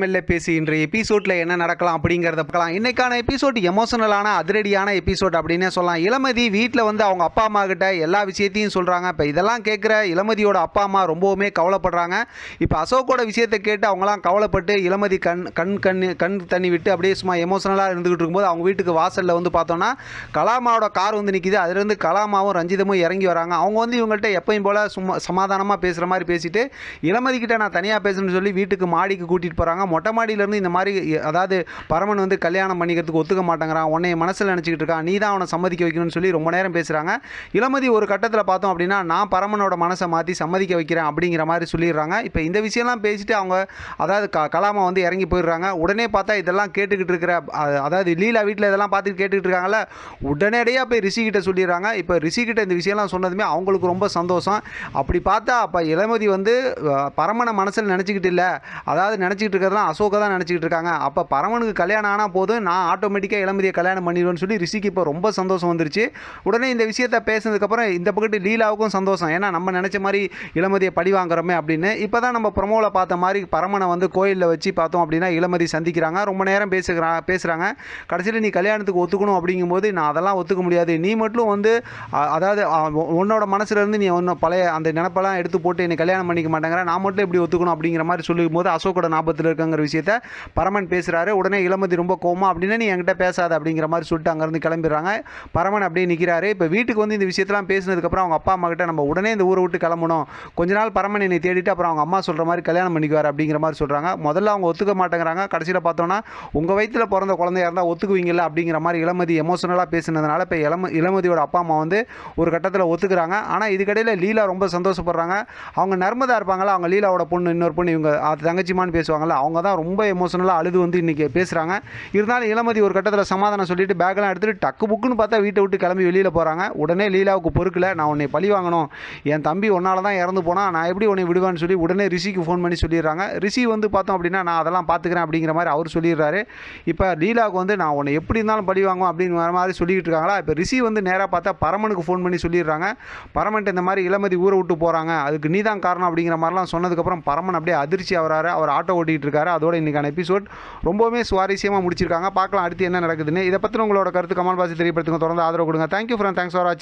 மெல்ல பேசி இன்றைய எபிசோட்ல என்ன நடக்கலாம் அப்படிங்கிறத பார்க்கலாம். இன்னைக்கான எபிசோட் எமோஷனலான அதிரடியான எபிசோட் அப்படின்னே சொல்லலாம். இளமதி வீட்டில் வந்து அவங்க அப்பா அம்மா கிட்ட எல்லா விஷயத்தையும் சொல்கிறாங்க இப்போ இதெல்லாம் கேட்குற இளமதியோட அப்பா அம்மா ரொம்பவுமே கவலைப்படுறாங்க. இப்போ அசோக்கோட விஷயத்தை கேட்டு அவங்களாம் கவலைப்பட்டு இளமதி கண் கண் கண் கண் தண்ணி விட்டு அப்படியே சும்மா எமோஷனலாக இருந்துகிட்டு இருக்கும்போது அவங்க வீட்டுக்கு வாசலில் வந்து பார்த்தோன்னா கலாமாவோட கார் வந்து நிற்கிது அதுலேருந்து கலாமாவும் ரஞ்சிதமும் இறங்கி வராங்க. அவங்க வந்து இவங்கள்ட்ட எப்பயும் போல் சும்மா சமாதானமாக பேசுகிற மாதிரி பேசிட்டு இளமதி கிட்ட நான் தனியாக பேசணும்னு சொல்லி வீட்டுக்கு மாடிக்கு கூட்டிகிட்டு போகிறாங்க மொட்டை மாடியிலேருந்து இந்த மாதிரி அதாவது பரமன் வந்து கல்யாணம் பண்ணிக்கிறதுக்கு ஒத்துக்க மாட்டேங்கிறான். உன்னை மனசில் நினச்சிக்கிட்டு இருக்கான். நீ தான் அவனை சம்மதிக்க வைக்கணும்னு சொல்லி ரொம்ப நேரம் பேசுகிறாங்க இளமதி ஒரு கட்டத்தில் பார்த்தோம் அப்படின்னா நான் பரமனோட மனசை மாற்றி சம்மதிக்க வைக்கிறேன் அப்படிங்கிற மாதிரி சொல்லிடுறாங்க. இப்போ இந்த விஷயம்லாம் பேசிட்டு அவங்க அதாவது க கலாமா வந்து இறங்கி போயிடுறாங்க. உடனே பார்த்தா இதெல்லாம் கேட்டுக்கிட்டு இருக்கிற அதாவது லீலா வீட்டில் இதெல்லாம் பார்த்துட்டு கேட்டுக்கிட்டு இருக்காங்கல்ல உடனடியாக போய் ரிஷி கிட்ட சொல்லிடுறாங்க. இப்போ ரிஷி கிட்ட இந்த விஷயம்லாம் சொன்னதுமே அவங்களுக்கு ரொம்ப சந்தோஷம். அப்படி பார்த்தா அப்போ இளமதி வந்து பரமனை மனசில் நினச்சிக்கிட்டு இல்லை. அதாவது நினச்சிக்கிட்டு இருக்கிறதெல்லாம் அசோக தான் நினச்சிக்கிட்டு இருக்காங்க. அப்போ பரமனுக்கு கல்யாணம் ஆனால் போதும். நான் ஆட்டோமேட்டிக்காக இளமதியை கல்யாணம் பண்ணிடுவேன்னு சொல்லி ரிஷிக்கு இப்போ ரொம்ப சந்தோஷம் வந்துருச்சு. உடனே இந்த விஷயத்த பேசினதுக்கப்புறம் இந்த பக்கத்து லீலாவுக்கும் சந்தோஷம். ஏன்னா நம்ம நினச்ச மாதிரி இளமதியை பழி வாங்குறோமே அப்படின்னு. இப்போ தான் நம்ம ப்ரொமோவில் பார்த்த மாதிரி பரமனை வந்து கோயிலில் வச்சு பார்த்தோம் அப்படின்னா இளமதி சந்திக்கிறாங்க. ரொம்ப நேரம் பேசுகிறா பேசுகிறாங்க கடைசியில் நீ கல்யாணத்துக்கு ஒத்துக்கணும் அப்படிங்கும்போது நான் அதெல்லாம் ஒத்துக்க முடியாது. நீ மட்டும் வந்து அதாவது உன்னோட மனசுலேருந்து நீ ஒன்று பழைய அந்த நினப்பெல்லாம் எடுத்து போட்டு என்னை கல்யாணம் பண்ணிக்க மாட்டேங்கிற. நான் மட்டும் எப்படி ஒத்துக்கணும்? அப்படிங்கிற மாதிரி சொல்லும்போது அசோக்கோட ஞாபகத்தில் இருக்கங்கிற விஷயத்த பரமன் பேசுகிறாரு உடனே இளமதி ரொம்ப கோமா அப்படின்னு நீ என்கிட்ட பேசாத அப்படிங்கிற மாதிரி சொல்லிட்டு அங்கேருந்து கிளம்பிடுறாங்க. பரமன் அப்படியே நிற்கிறாரு இப்போ வீட்டுக்கு வந்து இந்த விஷயத்தெல்லாம் பேசினதுக்கப்புறம் அவங்க அப்பா அம்மா கிட்ட நம்ம உடனே இந்த ஊரை விட்டு கிளம்பணும். கொஞ்ச நாள் பரமன் என்னை தேடிட்டு அப்புறம் அவங்க அம்மா சொல்கிற மாதிரி கல்யாணம் பண்ணிக்குவார் அப்படிங்கிற மாதிரி சொல்கிறாங்க முதல்ல அவங்க ஒத்துக்க மாட்டேங்கிறாங்க. கடைசியில் பார்த்தோன்னா உங்கள் வயிற்றில் பிறந்த குழந்தையாக இருந்தால் ஒத்துக்குவீங்கல்ல? அப்படிங்கிற மாதிரி இளமதி எமோஷனலாக பேசினதுனால இப்போ இளம இளமதியோட அப்பா அம்மா வந்து ஒரு கட்டத்தில் ஒத்துக்கிறாங்க. ஆனால் இதுக்கடையில் லீலா ரொம்ப சந்தோஷப்படுறாங்க. அவங்க நர்மதா இருப்பாங்களா அவங்க லீலாவோட பொண்ணு இன்னொரு பொண்ணு இவங்க அது தங்கச்சிமான்னு பேசுவாங்கல்ல அவங்க தான் ரொம்ப எமோஷனலாக அழுது வந்து இன்றைக்கி பேசுகிறாங்க இருந்தாலும் இளமதி ஒரு கட்டத்தில் சமாதானம் சொல்லிட்டு பேக்கெல்லாம் எடுத்துகிட்டு டக்கு புக்குன்னு பார்த்தா வீட்டை விட்டு கிளம்பி வெளியில் போகிறாங்க உடனே லீலாவுக்கு பொறுக்கல. நான் உன்னை பழி வாங்கணும். என் தம்பி உன்னால தான் இறந்து போனால் நான் எப்படி உன்னை விடுவேன்னு சொல்லி உடனே ரிஷிக்கு ஃபோன் பண்ணி சொல்லிடுறாங்க. ரிஷி வந்து பார்த்தோம் அப்படின்னா நான் அதெல்லாம் பார்த்துக்கிறேன் அப்படிங்கிற மாதிரி அவர் சொல்லிடுறாரு. இப்போ லீலாவுக்கு வந்து நான் உன்னை எப்படி இருந்தாலும் பழி வாங்குவேன் அப்படிங்கிற மாதிரி சொல்லிட்டு இருக்காங்களா? இப்போ ரிஷி வந்து நேராக பார்த்தா பரமனுக்கு ஃபோன் பண்ணி சொல்லிடுறாங்க. பரமன்ட்டு இந்த மாதிரி இளமதி ஊரை விட்டு போகிறாங்க அதுக்கு நீதான் காரணம் அப்படிங்கிற மாதிரிலாம் சொன்னதுக்கப்புறம் பரமன் அப்படியே அதிர்ச்சி ஆகிறாரு. அவர் ஆட்டோ ஓட்டிகிட்டு இருக்காரு அதோட இன்றைக்கான எபிசோட் ரொம்பவுமே சுவாரஸ்யமாக முடிச்சிருக்காங்க. பார்க்கலாம் அடுத்து என்ன நடக்குதுன்னு. இதை பற்றி உங்களோட கருத்து கமல் பாசி தெரியப்படுத்துங்க. தொடர்ந்து ஆதரவு கொடுங்க. தேங்க்யூ ஃப்ரெண்ட் தேங்க்ஸ் ஃபார் வாட்சிங்